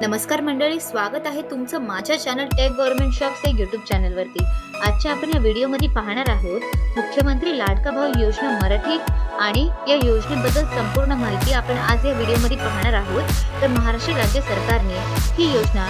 नमस्कार मंडळी स्वागत आहे तुमचं माझ्या चॅनल टेक गव्हर्नमेंट शॉप्स या युट्यूब चॅनलवरती आजच्या आपण या व्हिडिओमध्ये पाहणार आहोत मुख्यमंत्री लाडका भाऊ योजना मराठी आणि या योजनेबद्दल संपूर्ण माहिती आपण आज या व्हिडिओमध्ये पाहणार आहोत. तर महाराष्ट्र राज्य सरकारने ही योजना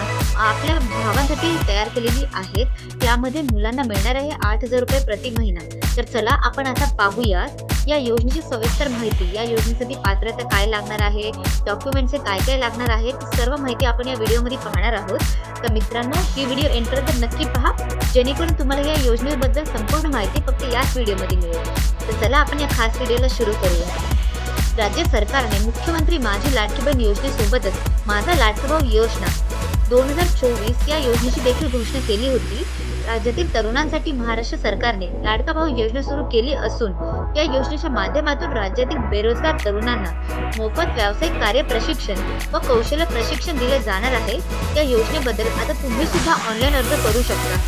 आपल्या भावासाठी तयार केलेली आहे. त्यामध्ये मुलांना मिळणार आहे आठ हजार रुपये प्रति महिना. तर चला आपण आता पाहूयात या योजनेची सविस्तर माहिती. या योजनेसाठी पात्रता काय लागणार आहे? डॉक्युमेंटचे काय काय लागणार आहे सर्व माहिती आपण या व्हिडिओमध्ये पाहणार आहोत. तर मित्रांनो ही व्हिडिओ एंटर नक्की पहा. जेणेकरून तुम्हाला या योजनेबद्दल संपूर्ण माहिती फक्त याच व्हिडिओमध्ये मिळेल. तर चला आपण या खास व्हिडिओला सुरू करूया. राज्य सरकारने मुख्यमंत्री माझी लाडकी बहीण योजनेसोबतच माझा लाडका भाऊ योजना दोन हजार चोवीस या योजनेची देखील घोषणा केली होती. राज्यातील तरुणांसाठी महाराष्ट्र सरकारने लाडका भाऊ योजना सुरू केली असून या योजनेच्या माध्यमातून राज्यातील बेरोजगार तरुणांना मोफत व्यावसायिक कार्य प्रशिक्षण व कौशल्य प्रशिक्षण दिले जाणार आहे. या योजनेबद्दल आता तुम्ही सुद्धा ऑनलाईन अर्ज करू शकता.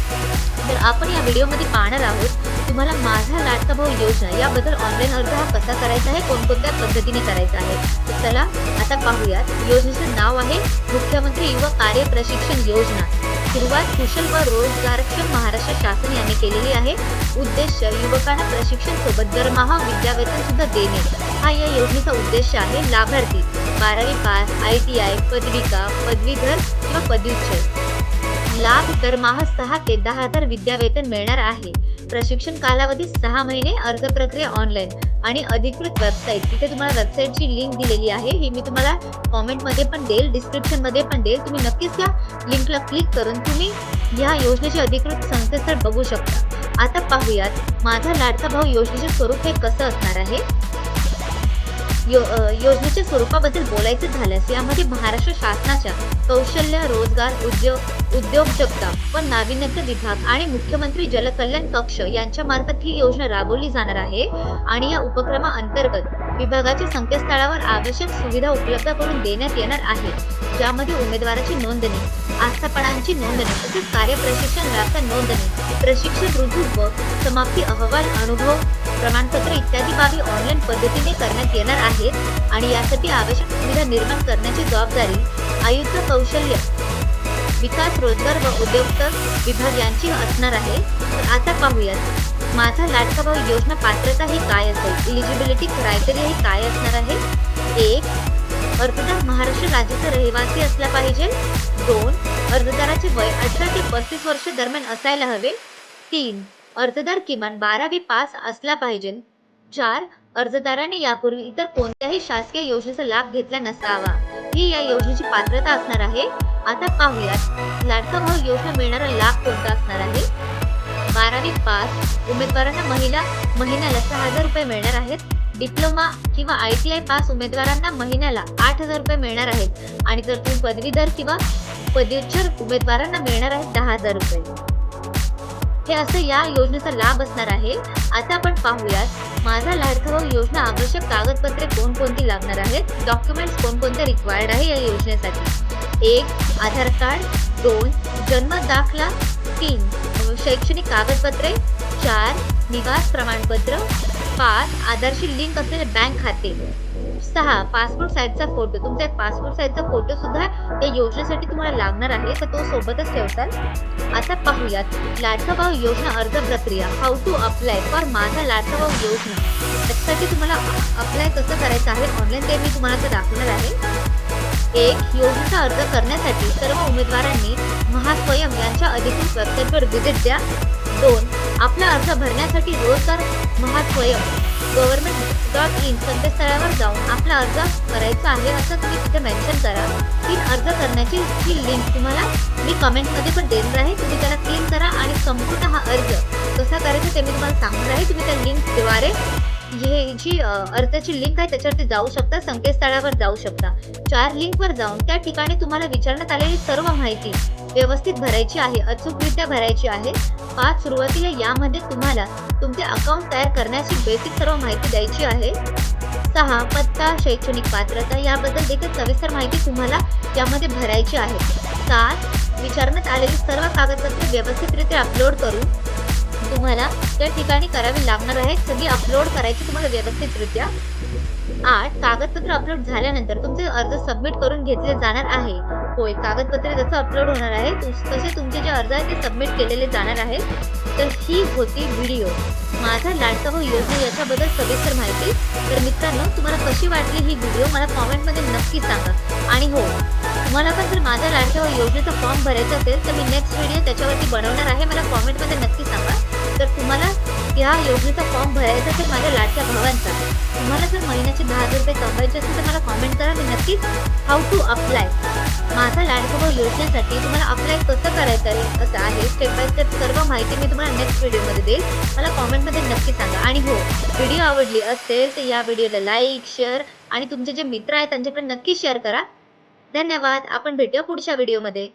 तर आपण या व्हिडिओमध्ये पाहणार आहोत तुम्हाला माझा लाडका भाऊ योजना याबद्दल ऑनलाईन अर्ज हा कसा करायचा आहे कोणकोणत्या पद्धतीने करायचा आहे? तर चला आता पाहूयात. योजनेचं नाव आहे मुख्यमंत्री युवा कार्य प्रशिक्षण योजना. सुरुवात कुशल व रोजगारक्षम महाराष्ट्र शासन यांनी केलेली आहे. उद्देश युवकांना प्रशिक्षण सोबत दरमहा विद्यावेतन सुद्धा देणे. हा या योजनेचा उद्देश आहे. लाभार्थी बारावी पास आय टी आय पदविका पदवीधर किंवा पदव्युच्चर लाभ दरमहा सहा ते दहा हजार विद्यावेतन मिळणार आहे. प्रशिक्षण कालावधी सहा महिने अर्ज प्रक्रिया ऑनलाईन आणि अधिकृत वेबसाईट तिथे तुम्हाला वेबसाईटची लिंक दिलेली आहे. ही मी तुम्हाला कॉमेंटमध्ये पण देईल डिस्क्रिप्शनमध्ये पण देईल. तुम्ही नक्कीच या लिंकला क्लिक करून तुम्ही या योजनेचे अधिकृत संकेतस्थळ बघू शकता. आता पाहूयात माझा लाडका भाऊ योजनेचे स्वरूप हे कसं असणार आहे? यो योजनेच्या स्वरूपाबद्दल बोलायचं झाल्यास यामध्ये महाराष्ट्र शासनाच्या कौशल्य रोजगार उद्योग उद्योजकता व नाविन्यता विभाग आणि मुख्यमंत्री जलकल्याण कक्ष यांच्या मार्फत ही योजना राबवली जाणार आहे. आणि या उपक्रमाअंतर्गत विभागाच्या संकेतस्थळावर आवश्यक सुविधा उपलब्ध करून देण्यात येणार आहे. ज्यामध्ये उमेदवाराची नोंदणी आस्थापनांची नोंदणी तसेच कार्यप्रशिक्षण राखा नोंदणी प्रशिक्षण रुजू व समाप्ती अहवाल अनुभव प्रमाणपत्र इत्यादी बाबी ऑनलाईन पद्धतीने करण्यात येणार आहे आहेत आणि यासाठी आवश्यक सुविधा निर्माण करण्याची जबाबदारी आयुक्त कौशल्य विकास रोजगार व उद्योग विभाग यांची असणार आहे. तर आता पाहूयात माझा लाडका भाऊ योजना पात्रता ही काय असेल? इलिजिबिलिटी क्रायटेरिया ही काय असणार आहे? एक अर्जदार महाराष्ट्र राज्याचा रहिवासी असला पाहिजे. दोन अर्जदाराचे वय अठरा ते पस्तीस वर्ष दरम्यान असायला हवे. तीन अर्जदार किमान बारावी पास असला पाहिजे. चार अर्जदाराने यापूर्वी इतर कोणत्याही शासकीय योजनेचा लाभ घेतला नसावा. ही या योजनेची पात्रता असणार आहे. आता पाहूयात लाडका भाऊ योजना मिळणारा लाभ कोणता असणार आहे? बारावी पास उमेदवारांना महिला महिन्याला सहा हजार रुपये मिळणार आहेत. डिप्लोमा किंवा आय टी आय पास उमेदवारांना महिन्याला आठ हजार रुपये मिळणार आहेत. आणि जर तुम्ही पदवीधर किंवा पदव्युत्तर उमेदवारांना मिळणार आहेत दहा हजार रुपये. हे असं या योजनेचा लाभ असणार आहे. आता आपण पाहूयात माझा लाडका भाऊ योजना आवश्यक कागदपत्रे कोणकोणती लागणार आहेत? डॉक्युमेंट्स कोणकोणते रिक्वायर्ड आहे या योजनेसाठी? एक आधार कार्ड. दोन जन्म दाखला. तीन शैक्षणिक कागदपत्रे. चार निवास प्रमाणपत्र. पाच आधारशी लिंक असलेले बँक खाते. सहा पासपोर्ट साईजचा फोटो तुमचा एक पासपोर्ट साईजचा फोटो सुद्धा या योजनेसाठी तुम्हाला लागणार आहे. तर तो सोबतच ठेवताल. आता पाहूयात. लाडका भाऊ योजना अर्ज प्रक्रिया. हाऊ टू अप्लाय फॉर माझा लाडका भाऊ योजना. त्यासाठी तुम्हाला अप्लाय कसं करायचं आहे? ऑनलाईन ते मी तुम्हाला दाखवणार आहे. एक योजनेचा अर्ज करण्यासाठी सर्व उमेदवारांनी महास्वयं यांच्या अधिकृत वेबसाईटवर व्हिजिट द्या. दोन आपला अर्ज भरण्यासाठी रोजगार महास्वयं. गव्हर्नमेंट डॉट इन संकेतस्थळावर जाऊन आपला अर्ज करायचा आहे असं तुम्ही तिथे मेन्शन करा. तीन अर्ज करण्याची ही लिंक तुम्हाला मी कमेंटमध्ये पण देणार आहे. तुम्ही त्याला क्लिक करा आणि संपूर्ण हा अर्ज कसा करायचा ते मी तुम्हाला सांगणार आहे. तुम्ही त्या लिंकद्वारे हे जी अ, अर्जाची लिंक आहे त्याच्यावरती जाऊ शकता संकेतस्थळावर जाऊ शकता. चार लिंकवर जाऊन त्या ठिकाणी तुम्हाला विचारण्यात आलेली सर्व माहिती व्यवस्थित भरायची आहे अचूकरित्या भरायची आहे. पाच सुरुवातीला यामध्ये तुम्हाला तुमचे अकाउंट तयार करण्याची बेसिक सर्व माहिती द्यायची आहे. सहा पत्ता शैक्षणिक पात्रता याबद्दल देखील सविस्तर माहिती तुम्हाला यामध्ये भरायची आहे. सात विचारण्यात आलेली सर्व कागदपत्रे व्यवस्थितरित्या अपलोड करून तुम्हाला त्या ठिकाणी करावी लागणार आहे. सगळी अपलोड करायची तुम्हाला व्यवस्थितरित्या. आठ कागदपत्र अपलोड झाल्यानंतर तुमचे अर्ज सबमिट करून घेतले जाणार आहे. होय कागदपत्रे जसं अपलोड होणार आहे तसे तुमचे जे अर्ज आहे ते सबमिट केलेले जाणार आहेत तर ही होती व्हिडिओ माझा लाडका भाऊ योजना याच्याबद्दल सविस्तर माहिती. तर मित्रांनो तुम्हाला कशी वाटली ही व्हिडिओ मला कॉमेंटमध्ये नक्की सांगा. आणि हो तुम्हाला पण जर माझ्या लाडक्या भाऊ योजनेचा फॉर्म भरायचा असेल तर मी नेक्स्ट व्हिडिओ त्याच्यावरती बनवणार आहे. मला कॉमेंटमध्ये नक्की सांगा. तर तुम्हाला या योजनेचा फॉर्म भरायचा असेल माझ्या लाडक्या भावांचा तुम्हाला जर महिन्याचे दहा हजार रुपये कमवायचे असेल तर मला कॉमेंट करा. मी नक्कीच हाऊ टू अप्लाय माझा लाडका भाऊ योजनेसाठी तुम्हाला अप्लाय कसं करायचं आहे असं आहे. स्टेप बाय स्टेप सर्व माहिती मी तुम्हाला नेक्स्ट व्हिडिओमध्ये देईल. मला कॉमेंटमध्ये नक्की सांगा. आणि हो व्हिडिओ आवडली असेल तर या व्हिडिओला लाईक शेअर आणि तुमचे जे मित्र आहेत त्यांच्याकडे नक्की शेअर करा. धन्यवाद. आपण भेटूया पुढच्या व्हिडिओमध्ये